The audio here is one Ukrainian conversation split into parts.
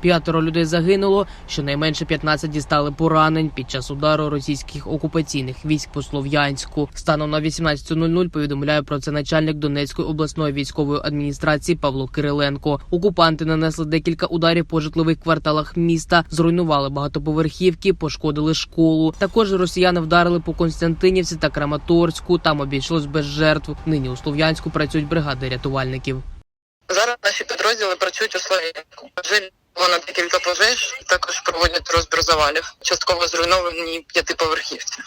П'ятеро людей загинуло, щонайменше 15 дістали поранень під час удару російських окупаційних військ по Слов'янську. Станом на 18.00 повідомляє про це начальник Донецької обласної військової адміністрації Павло Кириленко. Окупанти нанесли декілька ударів по житлових кварталах міста, зруйнували багатоповерхівки, пошкодили школу. Також росіяни вдарили по Константинівці та Краматорську. Там обійшлось без жертв. Нині у Слов'янську працюють бригади рятувальників. Зараз наші підрозділи працюють у Слов'янську. Вже на декілька пожеж, також проводять розбір завалів. Частково зруйновані п'ятиповерхівці.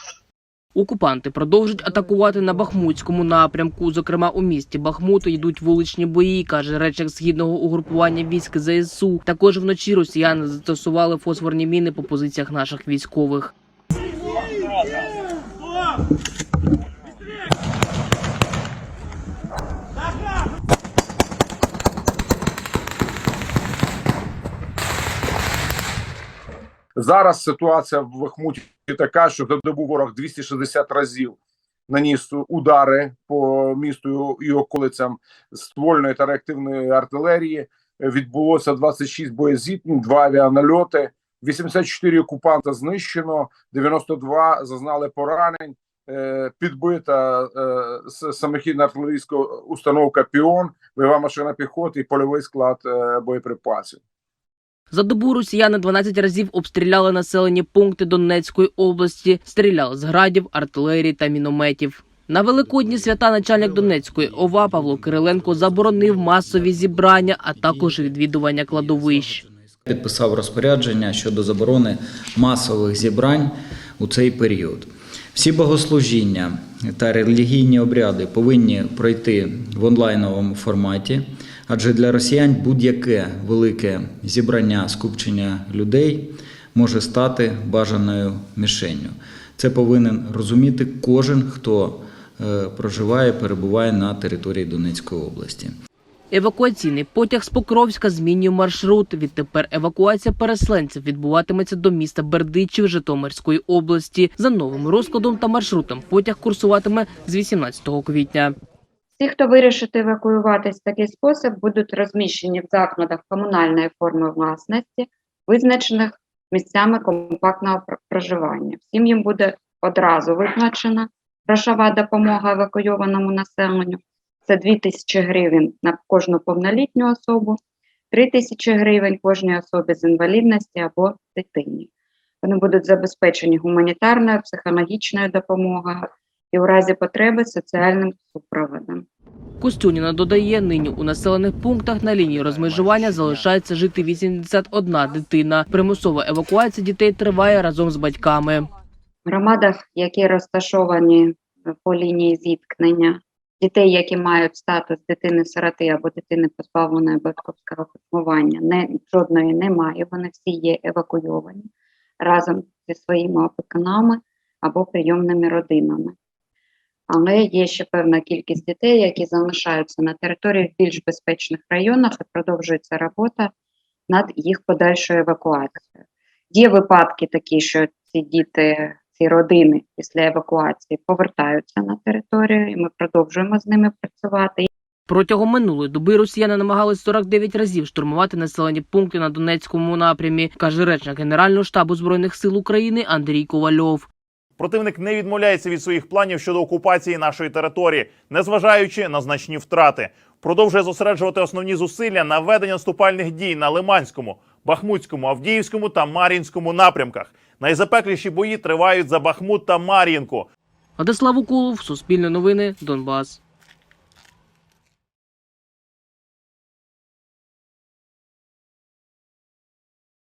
Окупанти продовжують атакувати на Бахмутському напрямку. Зокрема, у місті Бахмуту йдуть вуличні бої, каже речник східного угрупування військ ЗСУ. Також вночі росіяни застосували фосфорні міни по позиціях наших військових. Зараз ситуація в Бахмуті така, що за добу ворог 260 разів наніс удари по місту і околицям ствольної та реактивної артилерії. Відбулося 26 боєзіткнень, два авіанальоти, 84 окупанта знищено, 92 зазнали поранень. е, Підбита е, самохідна артилерійська установка Піон, бойова машина піхоти і польовий склад е, боєприпасів. За добу росіяни 12 разів обстріляли населені пункти Донецької області, стріляли з градів, артилерії та мінометів. На великодні свята начальник Донецької ОВА Павло Кириленко заборонив масові зібрання, а також відвідування кладовищ. Підписав розпорядження щодо заборони масових зібрань у цей період. Всі богослужіння та релігійні обряди повинні пройти в онлайновому форматі, адже для росіян будь-яке велике зібрання скупчення людей може стати бажаною мішенню. Це повинен розуміти кожен, хто е, проживає, перебуває на території Донецької області. Евакуаційний потяг з Покровська змінює маршрут. Відтепер евакуація переселенців відбуватиметься до міста Бердичів Житомирської області. За новим розкладом та маршрутом потяг курсуватиме з 18 квітня. Всі, хто вирішить евакуюватись в такий спосіб, будуть розміщені в закладах комунальної форми власності, визначених місцями компактного проживання. Всім їм буде одразу виплачена грошова допомога евакуйованому населенню. Це 2 тисячі гривень на кожну повнолітню особу, 3 тисячі гривень кожній особі з інвалідності або дитині. Вони будуть забезпечені гуманітарною, психологічною допомогою і у разі потреби соціальним супроводом. Костюніна додає, нині у населених пунктах на лінії розмежування залишається жити 81 дитина. Примусова евакуація дітей триває разом з батьками. В громадах, які розташовані по лінії зіткнення, дітей, які мають статус дитини-сироти або дитини позбавленої батьківського піклування, не, жодної немає, вони всі є евакуйовані разом зі своїми опікунами або прийомними родинами. Але є ще певна кількість дітей, які залишаються на території в більш безпечних районах і продовжується робота над їх подальшою евакуацією. Є випадки такі, що ці діти, ці родини після евакуації повертаються на територію, і ми продовжуємо з ними працювати. Протягом минулої доби росіяни намагались 49 разів штурмувати населені пункти на Донецькому напрямі, каже речник Генерального штабу збройних сил України Андрій Ковальов. Противник не відмовляється від своїх планів щодо окупації нашої території, незважаючи на значні втрати. Продовжує зосереджувати основні зусилля на ведення наступальних дій на Лиманському, Бахмутському, Авдіївському та Мар'їнському напрямках. Найзапекліші бої тривають за Бахмут та Мар'їнку. Владислав Укулов, Суспільне новини, Донбас.